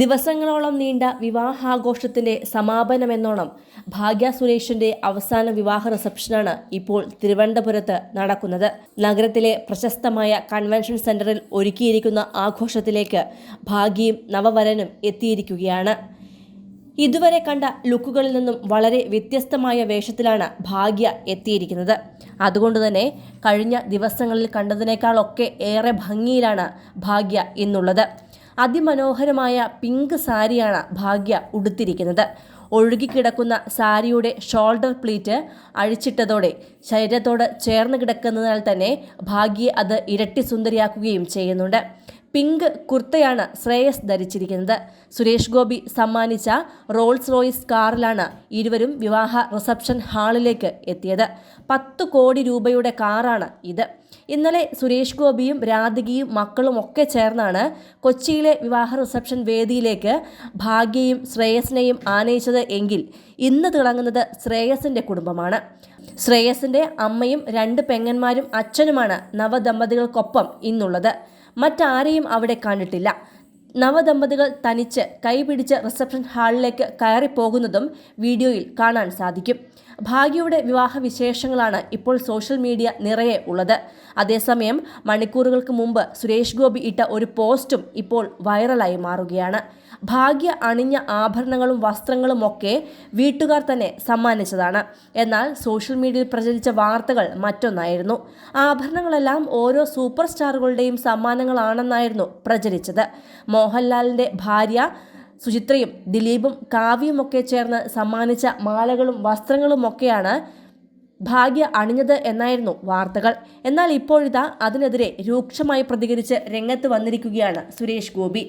ദിവസങ്ങളോളം നീണ്ട വിവാഹാഘോഷത്തിന്റെ സമാപനമെന്നോണം ഭാഗ്യ സുരേഷിന്റെ അവസാന വിവാഹ റിസപ്ഷനാണ് ഇപ്പോൾ തിരുവനന്തപുരത്ത് നടക്കുന്നത്. നഗരത്തിലെ പ്രശസ്തമായ കൺവെൻഷൻ സെന്ററിൽ ഒരുക്കിയിരിക്കുന്ന ആഘോഷത്തിലേക്ക് ഭാഗ്യയും നവവരനും എത്തിയിരിക്കുകയാണ്. ഇതുവരെ കണ്ട ലുക്കുകളിൽ നിന്നും വളരെ വ്യത്യസ്തമായ വേഷത്തിലാണ് ഭാഗ്യ എത്തിയിരിക്കുന്നത്. അതുകൊണ്ട് തന്നെ കഴിഞ്ഞ ദിവസങ്ങളിൽ കണ്ടതിനേക്കാളൊക്കെ ഏറെ ഭംഗിയിലാണ് ഭാഗ്യ ഇന്നുള്ളത് അതിമനോഹരമായ പിങ്ക് സാരിയാണ് ഭാഗ്യ ഉടുത്തിരിക്കുന്നത്. ഒഴുകിക്കിടക്കുന്ന സാരിയുടെ ഷോൾഡർ പ്ലീറ്റ് അഴിച്ചിട്ടതോടെ ശരീരത്തോട് ചേർന്ന് കിടക്കുന്നതിനാൽ തന്നെ ഭാഗ്യയെ അത് ഇരട്ടി സുന്ദരിയാക്കുകയും ചെയ്യുന്നുണ്ട്. പിങ്ക് കുർത്തയാണ് ശ്രേയസ് ധരിച്ചിരിക്കുന്നത്. സുരേഷ് ഗോപി സമ്മാനിച്ച റോൾസ് റോയിസ് കാറിലാണ് ഇരുവരും വിവാഹ റിസപ്ഷൻ ഹാളിലേക്ക് എത്തിയത്. പത്ത് കോടി രൂപയുടെ കാറാണ് ഇത്. ഇന്നലെ സുരേഷ് ഗോപിയും രാധികയും മക്കളും ഒക്കെ ചേർന്നാണ് കൊച്ചിയിലെ വിവാഹ റിസപ്ഷൻ വേദിയിലേക്ക് ഭാഗ്യയും ശ്രേയസിനെയും ആനയിച്ചത് എങ്കിൽ ഇന്ന് തിളങ്ങുന്നത് ശ്രേയസിന്റെ കുടുംബമാണ്. ശ്രേയസിന്റെ അമ്മയും രണ്ട് പെങ്ങന്മാരും അച്ഛനുമാണ് നവദമ്പതികൾക്കൊപ്പം ഇന്നുള്ളത്. മറ്റാരെയും അവിടെ കണ്ടിട്ടില്ല. നവദമ്പതികൾ തനിച്ച് കൈപിടിച്ച് റിസപ്ഷൻ ഹാളിലേക്ക് കയറിപ്പോകുന്നതും വീഡിയോയിൽ കാണാൻ സാധിക്കും. ഭാഗ്യയുടെ വിവാഹ വിശേഷങ്ങളാണ് ഇപ്പോൾ സോഷ്യൽ മീഡിയ നിറയെ ഉള്ളത്. അതേസമയം മണിക്കൂറുകൾക്ക് മുമ്പ് സുരേഷ് ഗോപി ഇട്ട ഒരു പോസ്റ്റും ഇപ്പോൾ വൈറലായി മാറുകയാണ്. ഭാഗ്യ അണിഞ്ഞ ആഭരണങ്ങളും വസ്ത്രങ്ങളും ഒക്കെ വീട്ടുകാർ തന്നെ സമ്മാനിച്ചതാണ്. എന്നാൽ സോഷ്യൽ മീഡിയയിൽ പ്രചരിച്ച വാർത്തകൾ മറ്റൊന്നായിരുന്നു. ആഭരണങ്ങളെല്ലാം ഓരോ സൂപ്പർ സ്റ്റാറുകളുടെയും സമ്മാനങ്ങളാണെന്നായിരുന്നു പ്രചരിച്ചത്. മോഹൻലാലിന്റെ ഭാര്യ സുചിത്രയും ദിലീപും ഒക്കെ ചേർന്ന് സമ്മാനിച്ച മാലകളും വസ്ത്രങ്ങളുമൊക്കെയാണ് ഭാഗ്യ അണിഞ്ഞത് എന്നായിരുന്നു വാർത്തകൾ. എന്നാൽ ഇപ്പോഴിതാ അതിനെതിരെ രൂക്ഷമായി പ്രതികരിച്ച് രംഗത്ത് വന്നിരിക്കുകയാണ് സുരേഷ് ഗോപി.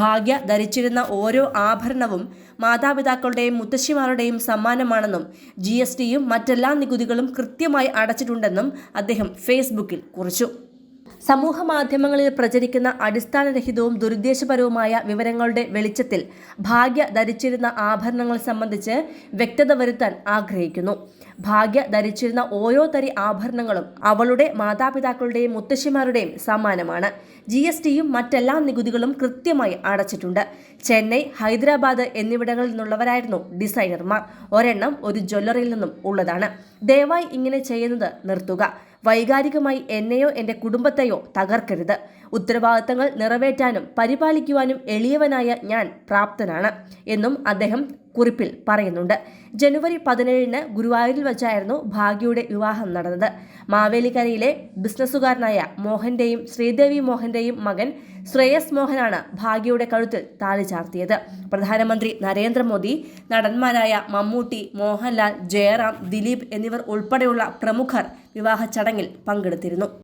ഭാഗ്യ ധരിച്ചിരുന്ന ഓരോ ആഭരണവും മാതാപിതാക്കളുടെയും മുത്തശ്ശിമാരുടെയും സമ്മാനമാണെന്നും ജി മറ്റെല്ലാ നികുതികളും കൃത്യമായി അടച്ചിട്ടുണ്ടെന്നും അദ്ദേഹം ഫേസ്ബുക്കിൽ കുറിച്ചു. സമൂഹ മാധ്യമങ്ങളിൽ പ്രചരിക്കുന്ന അടിസ്ഥാനരഹിതവും ദുരുദ്ദേശപരവുമായ വിവരങ്ങളുടെ വെളിച്ചത്തിൽ ഭാഗ്യ ധരിച്ചിരുന്ന ആഭരണങ്ങൾ സംബന്ധിച്ച് വ്യക്തത വരുത്താൻ ആഗ്രഹിക്കുന്നു. ഭാഗ്യ ധരിച്ചിരുന്ന ഓരോ തരി ആഭരണങ്ങളും അവളുടെ മാതാപിതാക്കളുടെയും മുത്തശ്ശിമാരുടെയും സമ്മാനമാണ്. ജി എസ് ടിയും മറ്റെല്ലാ നികുതികളും കൃത്യമായി അടച്ചിട്ടുണ്ട്. ചെന്നൈ ഹൈദരാബാദ് എന്നിവിടങ്ങളിൽ നിന്നുള്ളവരായിരുന്നു ഡിസൈനർമാർ. ഒരെണ്ണം ഒരു ജ്വല്ലറിയിൽ നിന്നും ഉള്ളതാണ്. ദയവായി ഇങ്ങനെ ചെയ്യുന്നത് നിർത്തുക. വൈകാരികമായി എന്നെയോ എന്റെ കുടുംബത്തെയോ തകർക്കരുത്. ഉത്തരവാദിത്തങ്ങൾ നിറവേറ്റാനും പരിപാലിക്കുവാനും എളിയവനായ ഞാൻ പ്രാപ്തനാണ് എന്നും അദ്ദേഹം കുറിപ്പിൽ പറയുന്നുണ്ട്. ജനുവരി പതിനേഴിന് ഗുരുവായൂരിൽ വെച്ചായിരുന്നു ഭാഗ്യയുടെ വിവാഹം നടന്നത്. മാവേലിക്കരയിലെ ബിസിനസ്സുകാരനായ മോഹന്റെയും ശ്രീദേവി മോഹന്റെയും മകൻ ശ്രേയസ് മോഹനാണ് ഭാഗ്യയുടെ കഴുത്തിൽ താലി ചാർത്തിയത്. പ്രധാനമന്ത്രി നരേന്ദ്രമോദി നടന്മാരായ മമ്മൂട്ടി മോഹൻലാൽ ജയറാം ദിലീപ് എന്നിവർ ഉൾപ്പെടെയുള്ള പ്രമുഖർ വിവാഹ ചടങ്ങിൽ പങ്കെടുത്തിരുന്നു.